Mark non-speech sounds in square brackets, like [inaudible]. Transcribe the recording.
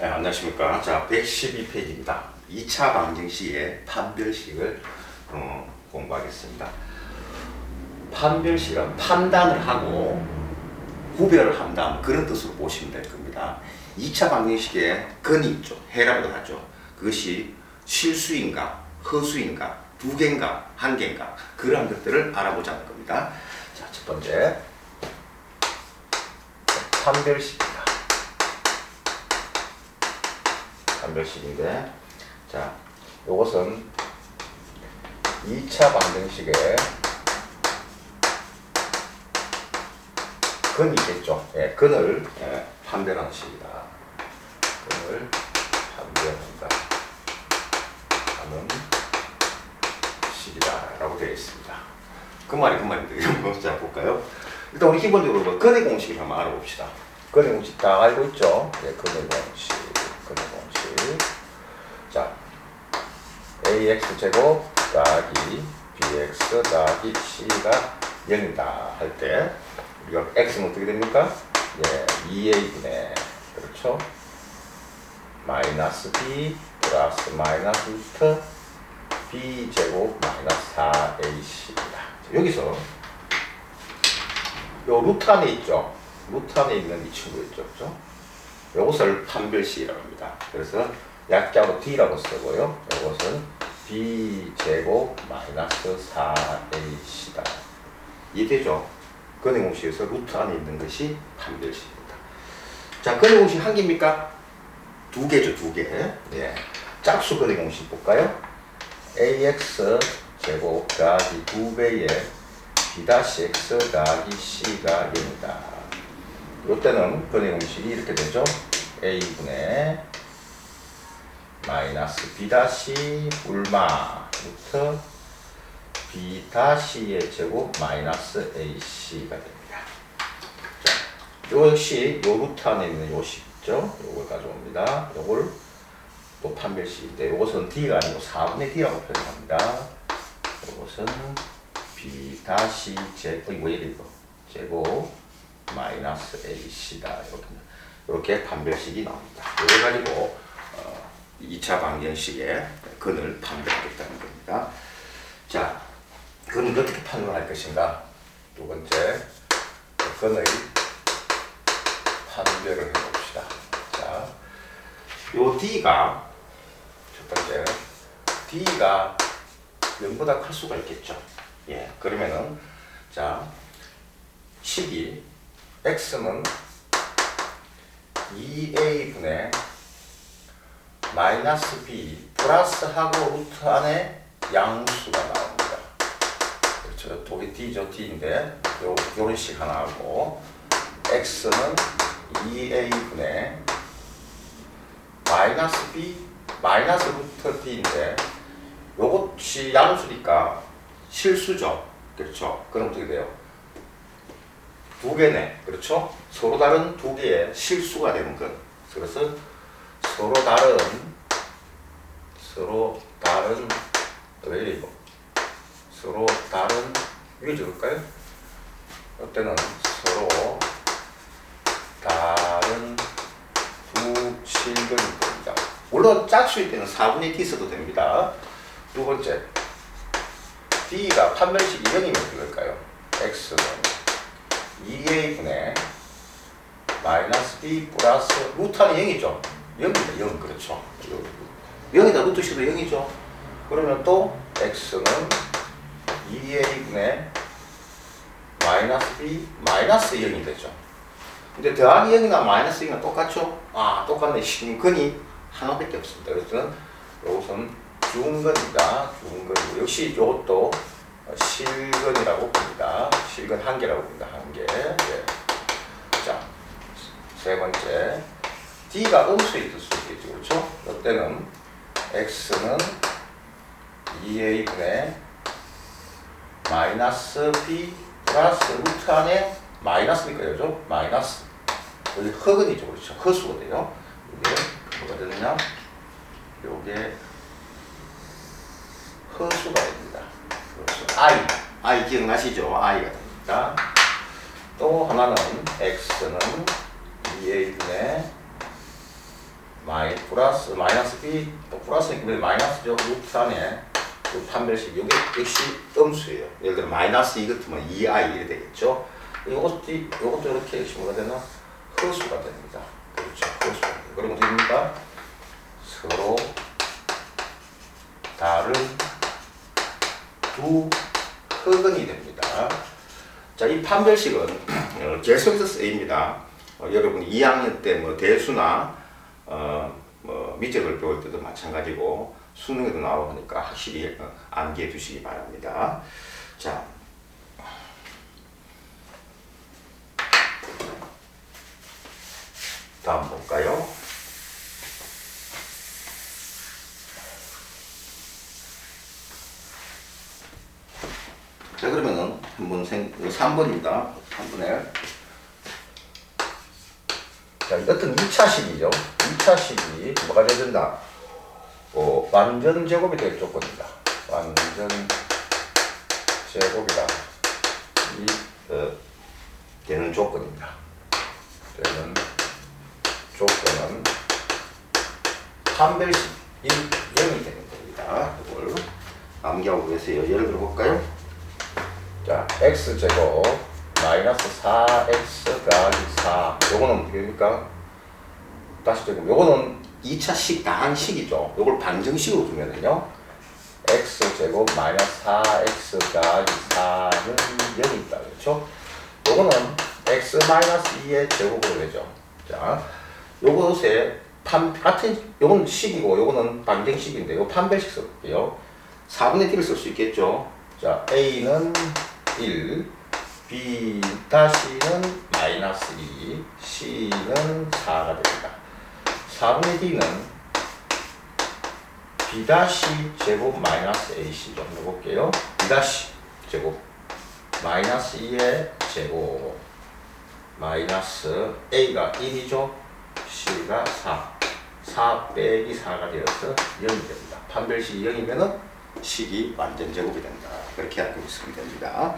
네, 안녕하십니까. 자, 112페이지입니다. 2차 방정식의 판별식을 어, 공부하겠습니다. 판별식은 판단을 하고 구별을 한다는 그런 뜻으로 보시면 될 겁니다. 2차 방정식의 근이 있죠. 해라고도 하죠. 그것이 실수인가, 허수인가, 두 개인가, 한 개인가 그러한 것들을 알아보자는 겁니다. 자, 첫 번째 판별식 판별식인데 자 요것은 2차 방정식의 근이겠죠. 예, 근을 예, 판별하는 식이다. 근을 판별한다 하는 식이다 라고 되어 있습니다. 그 말이 그 말인데 이런 자 볼까요? 일단 우리 기본적으로 뭐 근의 공식을 한번 알아봅시다. 근의 공식 다 알고 있죠? 예, 근의 공식, 근의 공식. 자, ax 제곱 더하기 bx 더하기 c가 0이다 할 때 우리가 x는 어떻게 됩니까? 예, 2a분의 그렇죠? 마이너스 b 플러스 마이너스 루트 b 제곱 마이너스 4ac입니다. 여기서 요 루트 안에 있죠? 루트 안에 있는 이 친구 있죠? 그죠? 요것을 판별식이라고 합니다. 그래서 약자로 d라고 쓰고요. 요것은 b 제곱 마이너스 4ac다. 이해되죠? 근의 공식에서 루트 안에 있는 것이 판별식입니다. 자, 근의 공식 한 개입니까? 두 개죠, 두 개. 예. 짝수 근의 공식 볼까요? ax 제곱 더하기 2배의 b-x 더하기 c가 0이다. 이때는 근의 공식이 이렇게 되죠. a분의 마이너스 b-c 불마 루트 b-c의 제곱 마이너스 ac가 됩니다. 자, 요 역시 요 루트 안에 있는 요 식죠. 요걸 가져옵니다. 요걸 또 판별식인데 요것은 d가 아니고 4분의 d라고 표현합니다. 요것은 b-c 제곱 이거 이거 제곱 마이너스 ac다 이렇게 이렇게 판별식이 나옵니다. 이걸 가지고 어, 2차 방정식의 근을 판별하겠다는 겁니다. 자, 근은 어떻게 판별할 것인가? 두 번째, 근의 판별을 해봅시다. 자, 요 D가, 첫 번째, D가 0보다 클 수가 있겠죠. 예, 그러면은, 자, 식이, X는 2A분의 마이너스 B 플러스 하고 루트 안에 양수가 나옵니다. 그렇죠. 독이 D죠. D인데 요, 요런 식 하나 하고 X는 2A분의 마이너스 B 마이너스 루트 D인데 요것이 양수니까 실수죠. 그렇죠. 그럼 어떻게 돼요? 두 개네. 그렇죠? 서로 다른 두 개의 실수가 되는 것. 그래서 서로 다른 서로 다른 왜 이래 이거 서로 다른 위에 적을까요? 이때는 서로 다른 두 실근이 됩니다. 물론 짝수일 때는 4분의 t 써도 됩니다. 두 번째 d가 판별식이 0이면 어떻게 될까요? x는 2a분의 마이너스 b 플러스 루트 안에 0이죠. 0입니다. 0 그렇죠. 0이다 루트 식도 0이죠. 그러면 또 x는 2a분의 마이너스 b 마이너스 0이 되죠. 근데 더하기 0이나 마이너스 0이나 똑같죠? 아 똑같네. 근이 하나밖에 없습니다. 그래서 이것은 중근이다. 중근이고 역시 이것도 실근이라고 봅니다. 실근 한 개라고 봅니다. 한 개. 예. 자, 세 번째. D가 음수에 있을 수 있겠죠. 그렇죠? 이때는 X는 2A분의 마이너스 B 플러스 루트 안에 마이너스니까 그죠? 마이너스. 여기 흑은이죠. 그렇죠? 허수가 돼요. 이게 뭐가 되느냐? 요게 허수가 됩니다. 허수. I. I 기억나시죠? I가 됩니다. 또 하나는 X는 2A분의 마이 플러스 마이너스 b 또 플러스니까 왜 마이너스죠. 루트 안에 그 판별식 이게 역시 음수예요. 예를 들어 마이너스 이 같으면 2i 이래 되겠죠? 이것도 이것도 이렇게 식으로 되나? 허수가 됩니다. 그렇죠. 됩니다. 그러면 어떻게 됩니까? 서로 다른 두 흑은이 됩니다. 자 이 판별식은 [clears throat] 어, 계속해서 쓰입니다. 어, 여러분이 2학년 때 뭐 대수나 어, 뭐 미적을 배울 때도 마찬가지고 수능에도 나오고 하니까 확실히 어, 암기해 두시기 바랍니다. 자. 다음 볼까요? 자 그러면은 한번 생 3번입니다. 3번에 자, 어떤 2차식이죠. 2차식이 뭐가 돼야 된다? 어, 완전 제곱이 될 조건이다. 완전 제곱이다. 이, 어, 되는 조건입니다. 되는 조건은 판별식 1, 0이 되는 겁니다. 이걸 암기하고 계세요. 예를 들어 볼까요? 자, x제곱 마이너스 4x 더하기 4 요거는 어떻게 됩니까? 다시 제곱 요거는 2차식 다항식이죠. 요걸 방정식으로 두면은요 x제곱 마이너스 4x 더하기 4는 0이 있다. 그렇죠? 요거는 x 마이너스 2의 제곱으로 되죠. 자 요것에 판 같은 요건 식이고 요거는 방정식인데 요 판별식 써볼게요. 4분의 t를 쓸 수 있겠죠? 자 a는 1 b 다시는 마이너스 2 c는 4가 됩니다. 4분의 d는 b 다시 제곱 마이너스 ac 좀 해볼게요. B 다시 제곱 마이너스 2의 제곱 마이너스 a가 1이죠. C가 4 4 빼기 4가 되어서 0이 됩니다. 판별식이 0이면은 식이 완전 제곱이 된다. 그렇게 알고 있으면 됩니다.